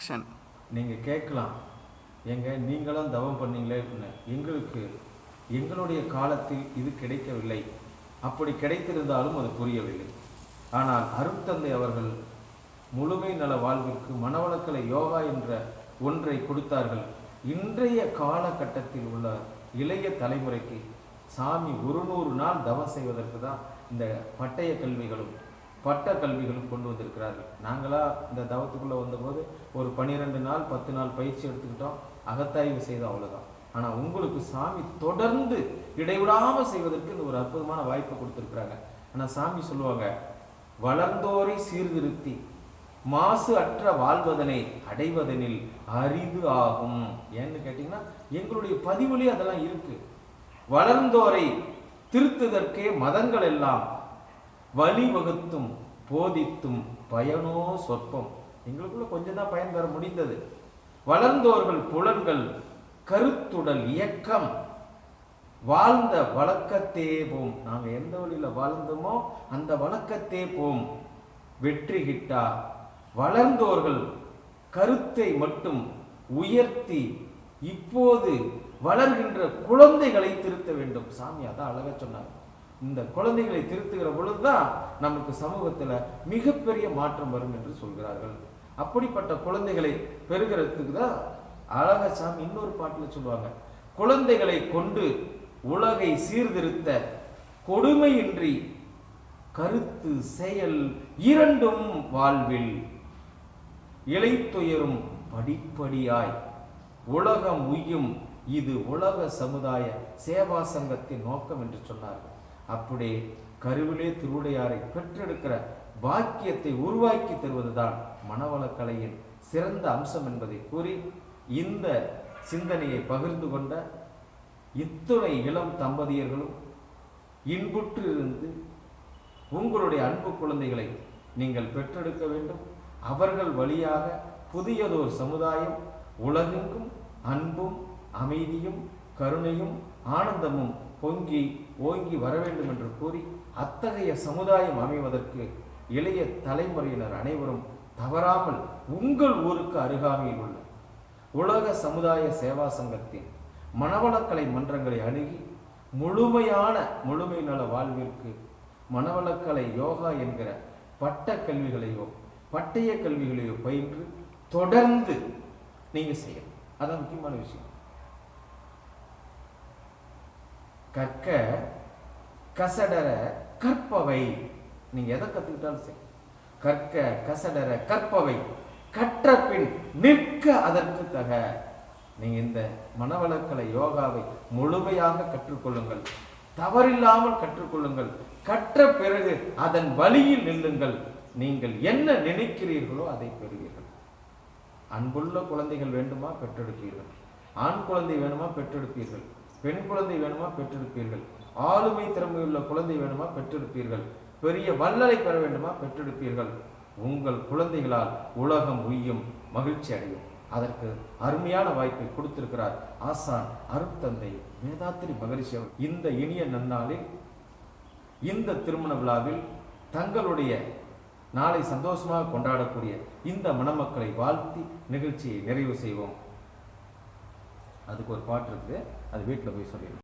Action நீங்கள் கேட்கலாம். எங்க நீங்களும் தவம் பண்ணீங்களே எங்களுக்கு எங்களுடைய காலத்தில் இது கிடைக்கவில்லை. அப்படி கிடைத்திருந்தாலும் அது புரியவில்லை. ஆனால் அருட்தந்தை அவர்கள் முழுமை நல வாழ்விற்கு மனவளக்கலை யோகா என்ற ஒன்றை கொடுத்தார்கள். இன்றைய காலகட்டத்தில் உள்ள இளைய தலைமுறைக்கு சாமி ஒரு நூறு நாள் தவம் செய்வதற்கு தான் இந்த பட்டய கல்விகளும் பட்ட கல்விகளும் கொண்டு வந்திருக்கிறார்கள். நாங்களா இந்த தவத்துக்குள்ளே வந்தபோது ஒரு பன்னிரெண்டு நாள் பத்து நாள் பயிற்சி எடுத்துக்கிட்டோம். அகத்தாய்வு செய்தோம் அவ்வளோதான் ஆனால் உங்களுக்கு சாமி தொடர்ந்து இடைவிடாமல் செய்வதற்கு இந்த ஒரு அற்புதமான வாய்ப்பை கொடுத்துருக்குறாங்க. ஆனால் சாமி சொல்லுவாங்க வளர்ந்தோரை சீர்திருத்தி மாசு அற்ற வாழ்வதனை அடைவதனில் அரிது ஆகும். ஏன்னு கேட்டிங்கன்னா எங்களுடைய பதிவுலேயே அதெல்லாம் இருக்கு. வளர்ந்தோரை திருத்துதற்கே மதங்கள் எல்லாம் வழிவகுத்தும் போதித்தும் பயனோ சொற்பம். எங்களுக்குள்ள கொஞ்சம் தான் பயன் தர முடிந்தது. வளர்ந்தோர்கள் புலன்கள் கருத்துடல் இயக்கம். வாழ்ந்த வழக்கத்தே போம். நாங்க எந்த வழியில வாழ்ந்தோமோ அந்த வழக்கத்தே போம். வெற்றி கிட்டா வளர்ந்தோர்கள் கருத்தை மட்டும் உயர்த்தி இப்போது வளர்கின்ற குழந்தைகளை திருத்த வேண்டும். சாமி அதான் அழகா சொன்னார். இந்த குழந்தைகளை திருத்துகிற பொழுதுதான் நமக்கு சமூகத்துல மிகப்பெரிய மாற்றம் வரும் என்று சொல்கிறார்கள். அப்படிப்பட்ட குழந்தைகளை பெறுகிறதுக்கு தான் அழகசாமி இன்னொரு பாட்டுல சொல்லுவாங்க. குழந்தைகளை கொண்டு உலகை சீர்திருத்த கொடுமையின்றி கருத்து செயல் இரண்டும் வாழ்வில் இலைத்துயரும் படிப்படியாய் உலகம் உய்யும். இது உலக சமுதாய சேவா சங்கத்தின் நோக்கம் என்று சொன்னார்கள். அப்படியே கருவிலே திருவுடையாரை பெற்றெடுக்கிற பாக்கியத்தை உருவாக்கி தருவதுதான் மனவளக்கலையின் சிறந்த அம்சம் என்பதை கூறி இந்த சிந்தனையை பகிர்ந்து கொண்ட இத்துணை இளம் தம்பதியர்களும் இன்புற்று இருந்து உங்களுடைய அன்பு குழந்தைகளை நீங்கள் பெற்றெடுக்க வேண்டும். அவர்கள் வழியாக புதியதோர் சமுதாயம் உலகெங்கும் அன்பும் அமைதியும் கருணையும் ஆனந்தமும் பொங்கி ஓங்கி வர வேண்டும் என்று கூறி அத்தகைய சமுதாயம் அமைவதற்கு இளைய தலைமுறையினர் அனைவரும் தவறாமல் உங்கள் ஊருக்கு அருகாமையில் உள்ள உலக சமுதாய சேவா சங்கத்தின் மனவளக்கலை மன்றங்களை அணுகி முழுமையான முழுமை நல வாழ்விற்கு மனவளக்கலை யோகா என்கிற பட்ட கல்விகளையோ பட்டய கல்விகளையோ பயின்று தொடர்ந்து நீங்க செய்யணும். அதான் முக்கியமான விஷயம். கற்க கசடர கற்பவை. நீங்க எதை கத்துக்கிட்டாலும் சரி. கற்க கசடர கற்பவை. கற்ற பின் நிற்க அதற்கு தக. நீங்க இந்த மனவளக்கலை யோகாவை முழுமையாக கற்றுக்கொள்ளுங்கள். தவறில்லாமல் கற்றுக்கொள்ளுங்கள். கற்ற பிறகு அதன் வழியில் நில்லுங்கள். நீங்கள் என்ன நினைக்கிறீர்களோ அதை பெறுவீர்கள். அன்புள்ள குழந்தைகள் வேண்டுமா பெற்றெடுப்பீர்கள்? ஆண் குழந்தை வேணுமா பெற்றெடுப்பீர்கள்? பெண் குழந்தை வேணுமா பெற்றெடுப்பீர்கள் ஆளுமை திறமையுள்ள குழந்தை வேணுமா பெற்றெடுப்பீர்கள் பெரிய வல்லலை பெற வேண்டுமா பெற்றெடுப்பீர்கள் உங்கள் குழந்தைகளால் உலகம் உய்யும் மகிழ்ச்சி அடையும். அதற்கு அருமையான வாய்ப்பை கொடுத்திருக்கிறார் ஆசான் அருட்தந்தை வேதாத்திரி மகரிஷி இந்த இனிய நன்னாளில் இந்த திருமண விழாவில் தங்களுடைய நாளை சந்தோஷமாக கொண்டாடக்கூடிய இந்த மணமக்களை வாழ்த்தி நிகழ்ச்சியை நிறைவு செய்வோம். அதுக்கு ஒரு பாட்டு இருக்குது அது வீட்டில் போய் சொல்லிடுங்க.